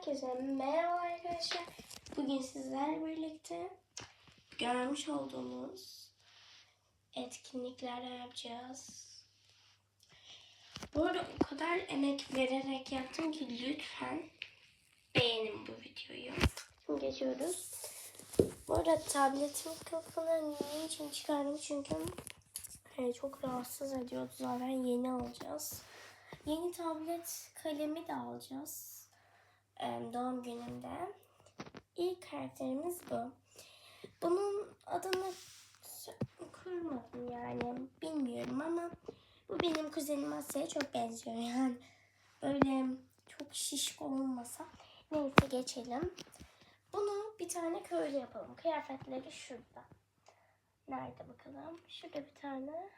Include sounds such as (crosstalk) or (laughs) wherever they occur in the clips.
Herkese merhaba arkadaşlar. Bugün sizlerle birlikte görmüş olduğunuz etkinlikler yapacağız. Bu arada o kadar emek vererek yaptım ki lütfen beğenin bu videoyu. Şimdi geçiyoruz. Bu arada tabletin kılıfını niçin çıkardım çünkü e, çok rahatsız ediyordu zaten yeni alacağız. Yeni tablet kalemi de alacağız. Doğum günümde. İlk karakterimiz bu. Bunun adını kurmadım yani bilmiyorum ama bu benim kuzenim Asya'ya çok benziyor (laughs) yani. Böyle çok şişko olmasa. Neyse geçelim. Bunu bir tane köylü yapalım. Kıyafetleri şurada. Nerede bakalım? Şurada bir tane.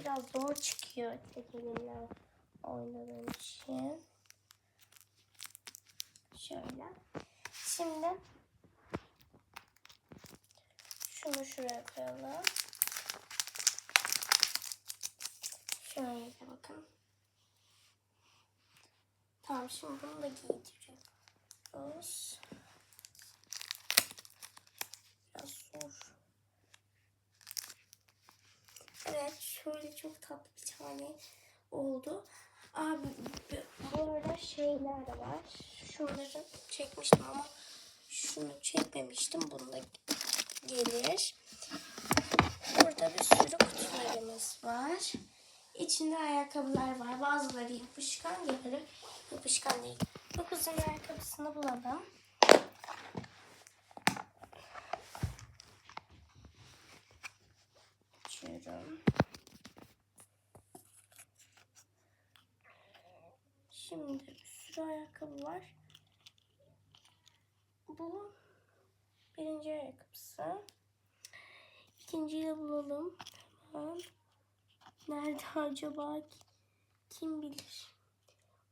Biraz zor çıkıyor tek elimle oynadığım için. Şöyle. Şimdi şunu şuraya koyalım. Şöyle bakın. Tamam şimdi bunu da giydiriyoruz. Biraz zor. Evet şöyle çok tatlı bir tane oldu. Abi bu arada şeyler de var. Şunları çekmiştim ama şunu çekmemiştim. Bunu da gelir. Burada bir sürü kutularımız var. İçinde ayakkabılar var. Bazıları yapışkan, diğerleri yapışkan değil. Bu kızın ayakkabısını bulalım. Açıyorum. Şimdi bir sürü ayakkabı var. Bu birinci ayakkabısı. İkinciyi de bulalım. Tamam. Nerede (laughs) acaba? Kim bilir?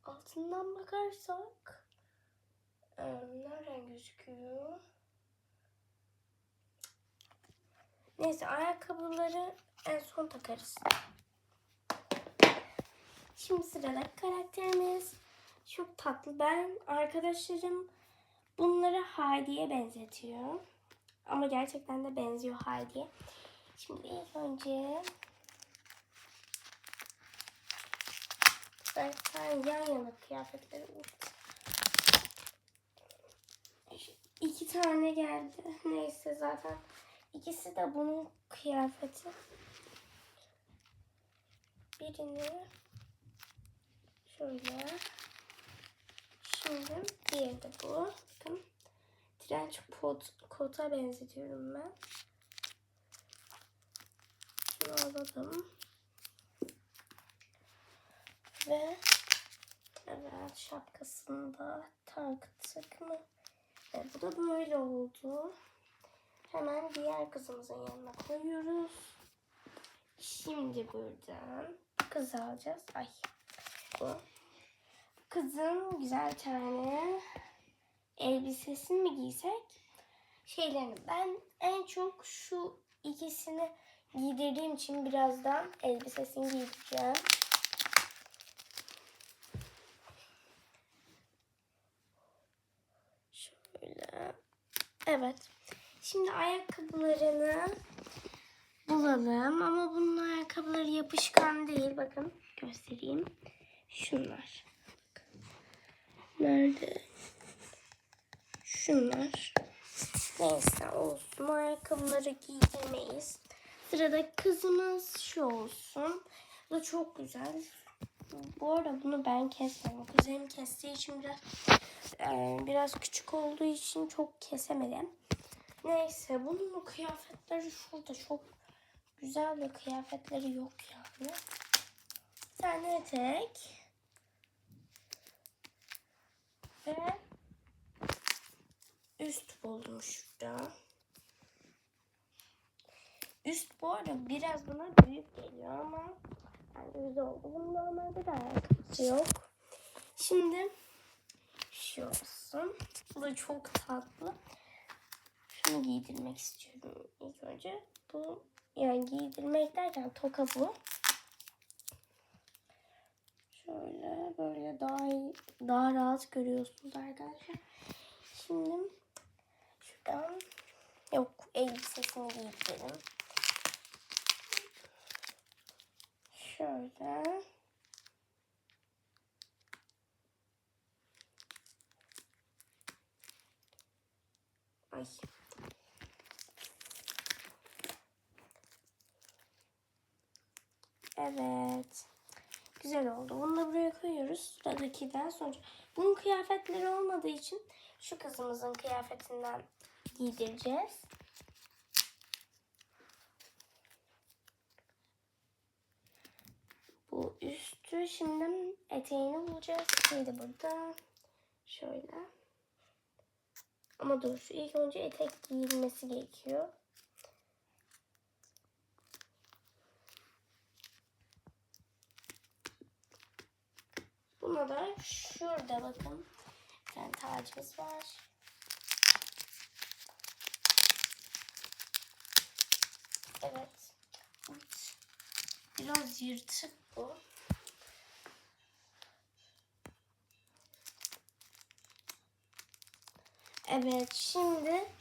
Altından bakarsak eee, nereden gözüküyor? Neyse ayakkabıları en son takarız. Şimdi sıradaki karakterimiz çok tatlı. Ben arkadaşlarım bunları Heidi'ye benzetiyor. Ama gerçekten de benziyor Heidi'ye. Şimdi ilk önce ben yan yana kıyafetleri İki tane geldi. (laughs) Neyse zaten ikisi de bunun kıyafeti. Birini şöyle. Şimdi diğeri de bu. Bakın. Trench coat, coat'a benzetiyorum ben. Şunu alalım. Ve evet şapkasını da taktık mı? Evet, bu da böyle oldu. Hemen diğer kızımızın yanına koyuyoruz. Şimdi buradan kızı alacağız. Ay bu. Kızın güzel tane elbisesini mi giysek? Şeylerini ben en çok şu ikisini giydirdiğim için birazdan elbisesini giydireceğim. Şöyle. Evet. Şimdi ayakkabılarını bulalım ama bunun ayakkabıları yapışkan değil. Bakın göstereyim. Şunlar. Nerede? Şunlar. Neyse olsun. Ayakkabıları giydirmeyiz. Sıradaki kızımız şu olsun. Bu da çok güzel. Bu arada bunu ben kesmedim. Kuzenim kestiği için biraz e, biraz küçük olduğu için çok kesemedim. Neyse bunun kıyafetleri şurada çok güzel bir kıyafetleri yok yani. Bir tane etek. Ve üst buldum şurada. Üst bu arada biraz buna büyük geliyor ama bence güzel oldu. Bunun normalde de ayakkabısı yok. Şimdi şu olsun. Bu da çok tatlı. Şunu giydirmek istiyorum ilk önce. Bu yani giydirmek derken toka bu. Şöyle böyle daha iyi, daha rahat görüyorsunuz arkadaşlar. Şimdi şuradan yok elbisesini giydirelim. Şöyle. Ay. Evet. Güzel oldu. Bunu da buraya koyuyoruz. Sıradakiden sonra. Bunun kıyafetleri olmadığı için şu kızımızın kıyafetinden giydireceğiz. Bu üstü şimdi eteğini bulacağız. Eteği de burada. Şöyle. Ama dur ilk önce etek giyilmesi gerekiyor. Buna da şurada bakın. Bir tane tacımız var. Evet. Biraz yırtık bu. Evet şimdi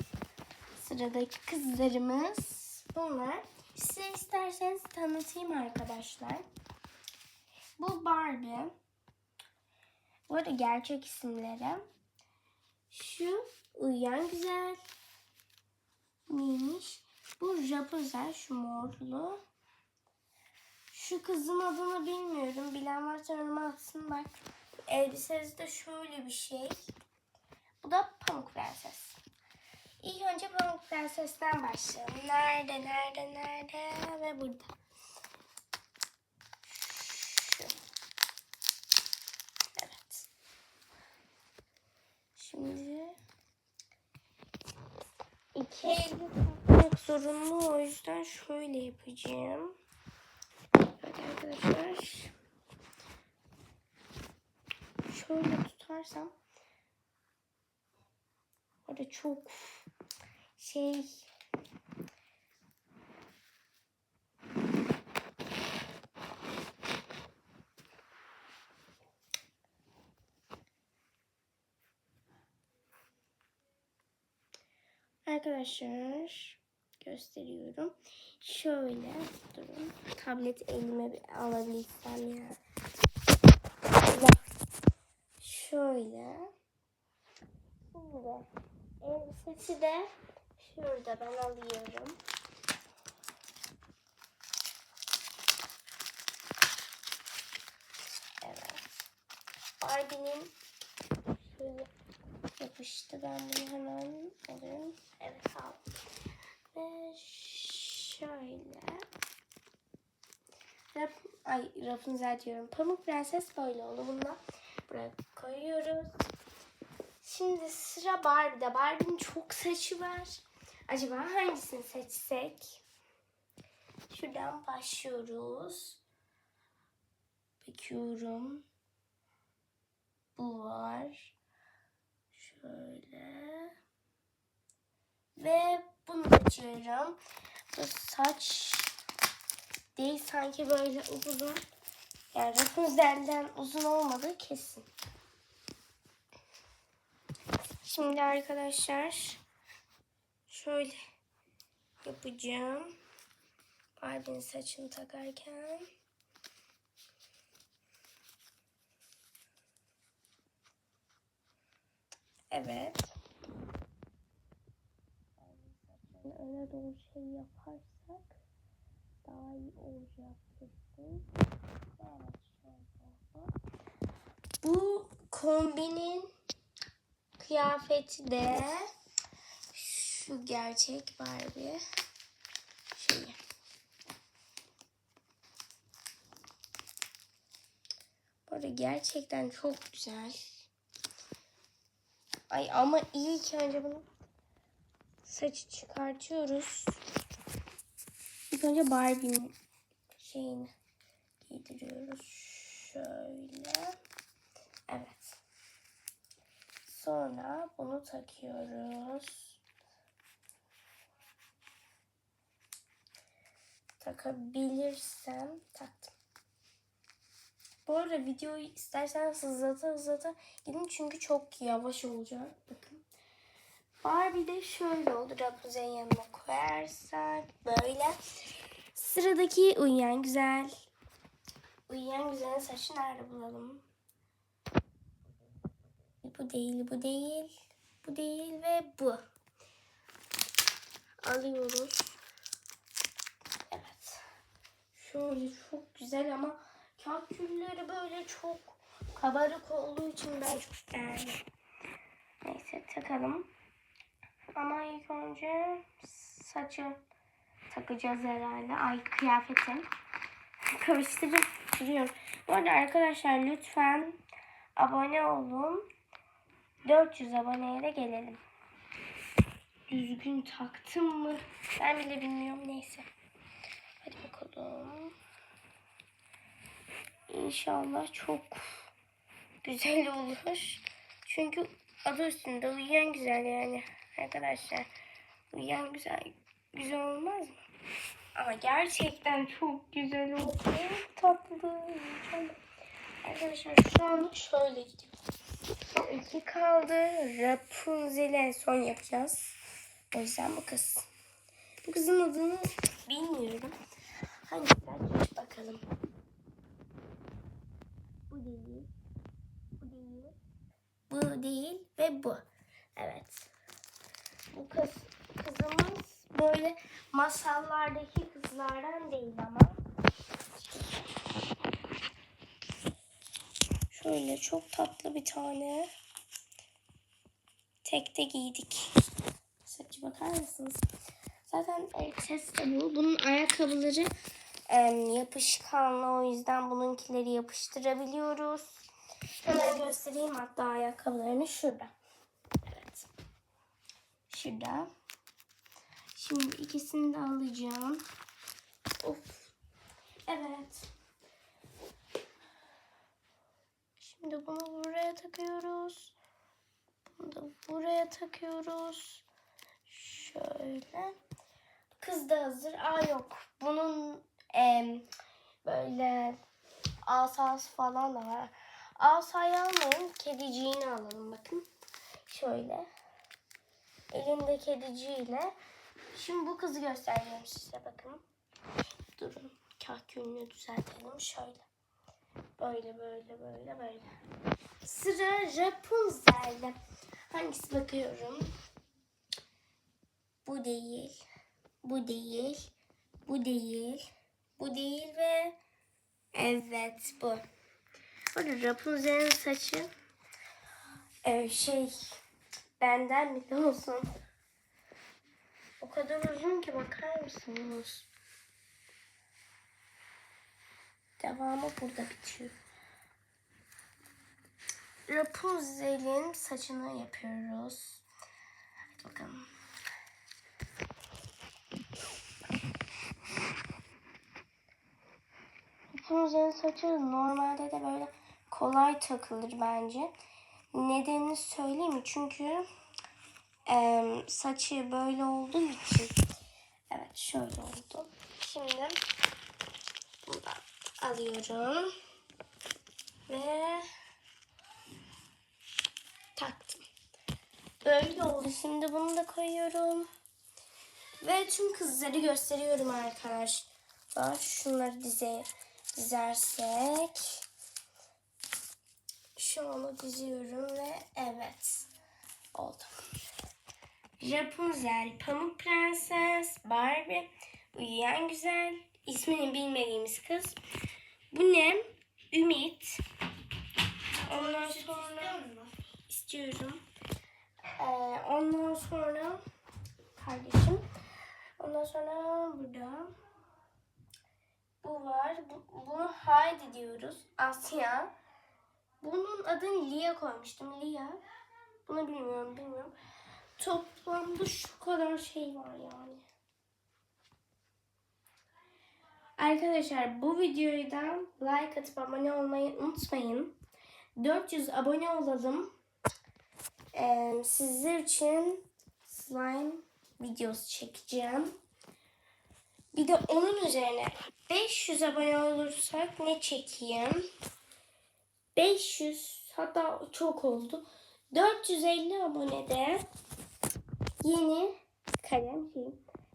sıradaki kızlarımız bunlar. Size isterseniz tanıtayım arkadaşlar. Bu Barbie. Bu arada gerçek isimleri. Şu Uyuyan Güzel. Neymiş? Bu Rapunzel şu morlu. Şu kızın adını bilmiyorum. Bilen varsa yoruma atsın bak. Elbisesi de şöyle bir şey. Bu da Pamuk Prenses. İlk önce Pamuk Prenses'ten başlayalım. Nerede, nerede, nerede? Ve burada. Şu. Evet. Şimdi iki elde tutmak zorunlu. O yüzden şöyle yapacağım. Evet arkadaşlar. Şöyle tutarsam Orada çok şey Arkadaşlar gösteriyorum. Şöyle durun. Tablet elime bir alabilsem ya. Şöyle. Şimdi elbisesi de şurada ben alıyorum. Evet. Barbie'nin şöyle yapıştı. Ben bunu hemen alıyorum. Evet. Ve şöyle. Rap, ay Rapunzel diyorum. Pamuk Prenses böyle oldu. Bunu buraya koyuyoruz. Şimdi sıra Barbie'de. Barbie'nin çok saçı var. Acaba hangisini seçsek? Şuradan başlıyoruz. Bakıyorum. Bu var. Şöyle. Ve bunu seçiyorum. Bu saç değil sanki böyle uzun. Yani Rapunzel'den uzun olmadığı kesin. Şimdi arkadaşlar şöyle yapacağım. Barbie'nin saçını takarken. Evet. Öne doğru şey yaparsak daha iyi olacak kesin. Evet şöyle. Bu kombinin kıyafeti de şu gerçek Barbie. Şöyle. Bu arada gerçekten çok güzel. Ay ama ilk önce bunu saçı çıkartıyoruz. İlk önce Barbie'nin şeyini giydiriyoruz. Şöyle. Evet. Sonra bunu takıyoruz. Takabilirsem taktım. Bu arada videoyu isterseniz hızlata hızlata gidin çünkü çok yavaş olacak. Bakın. Barbie de şöyle oldu. Rapunzel'in yanına koyarsak böyle. Sıradaki uyuyan güzel. Uyuyan güzelin saçı nerede bulalım? Bu değil, bu değil, bu değil ve bu. Alıyoruz. Evet. Şöyle çok güzel ama kakülleri böyle çok kabarık olduğu için ben çok beğendim. Neyse takalım. Ama ilk önce saçı takacağız herhalde. Ay kıyafetim. Karıştırıp duruyorum. Bu arada arkadaşlar lütfen abone olun. 400 aboneye de gelelim. Düzgün taktım mı? Ben bile bilmiyorum. Neyse. Hadi bakalım. İnşallah çok güzel olur. Çünkü adı üstünde uyuyan güzel yani arkadaşlar. Uyuyan güzel güzel olmaz mı? Ama gerçekten çok güzel oldu. Tatlı. Arkadaşlar şu an şöyle gidiyor. İki kaldı. Rapunzel'i en son yapacağız. O yüzden bu kız. Bu kızın adını bilmiyorum. Hangisinden bakalım. Bu değil. Bu değil. Bu değil ve bu. Evet. Böyle masallardaki kızlardan değil ama. Şöyle çok tatlı bir tane. Tek de giydik. Saçı bakar mısınız? Zaten elbisesi de bu. Bunun ayakkabıları em, yapışkanlı o yüzden bununkileri yapıştırabiliyoruz. Hemen göstereyim hatta ayakkabılarını şurada. Evet. Şurada. Şimdi ikisini de alacağım. Of. Evet. Şimdi bunu buraya takıyoruz. Bunu da buraya takıyoruz. Şöyle. Kız da hazır. Aa yok. Bunun em, böyle asası falan da var. Asayı almayın. Kediciğini alalım bakın. Şöyle. Elinde kediciyle. Şimdi bu kızı göstereceğim size bakın. Durun. Kahkülünü düzeltelim. Şöyle. Böyle böyle böyle böyle. Sıra Rapunzel'de. Hangisi bakıyorum? Bu değil. Bu değil. Bu değil. Bu değil ve evet bu. Burada Rapunzel'in saçı ee, şey benden bile olsun. Kadar uzun ki bakar mısınız? Devamı burada bitiyor. Rapunzel'in saçını yapıyoruz. Hadi bakalım. Rapunzel'in saçı normalde de böyle kolay takılır bence. Nedenini söyleyeyim mi? Çünkü em, saçı böyle olduğu için. Evet şöyle oldu. Şimdi bunu da alıyorum. Ve taktım. Böyle oldu. Şimdi bunu da koyuyorum. Ve tüm kızları gösteriyorum arkadaşlar. Şunları dize dizersek. Şu anı diziyorum ve evet oldu. Rapunzel, Pamuk Prenses, Barbie, Uyuyan Güzel, ismini bilmediğimiz kız. Bu ne? Ümit. Ondan sonra istiyorum. Ee, ondan sonra kardeşim. Ondan sonra burada bu var. Bu, bunu Haydi diyoruz. Asya. Bunun adını Lia koymuştum. Lia. Bunu bilmiyorum, bilmiyorum. Toplamda şu kadar şey var yani. Arkadaşlar bu videoyu like atıp abone olmayı unutmayın. 400 abone olalım. Ee, sizler için slime videosu çekeceğim. Bir de onun üzerine 500 abone olursak ne çekeyim? 500 hatta çok oldu. 450 abonede yeni kalem şey,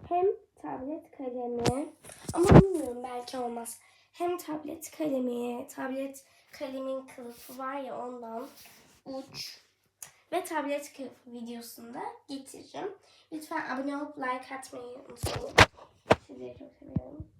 hem tablet kalemi ama bilmiyorum belki olmaz. Hem tablet kalemi, tablet kalemin kılıfı var ya ondan uç ve tablet kılıfı videosunda getireceğim. Lütfen abone olup like atmayı unutmayın. Sizleri çok seviyorum.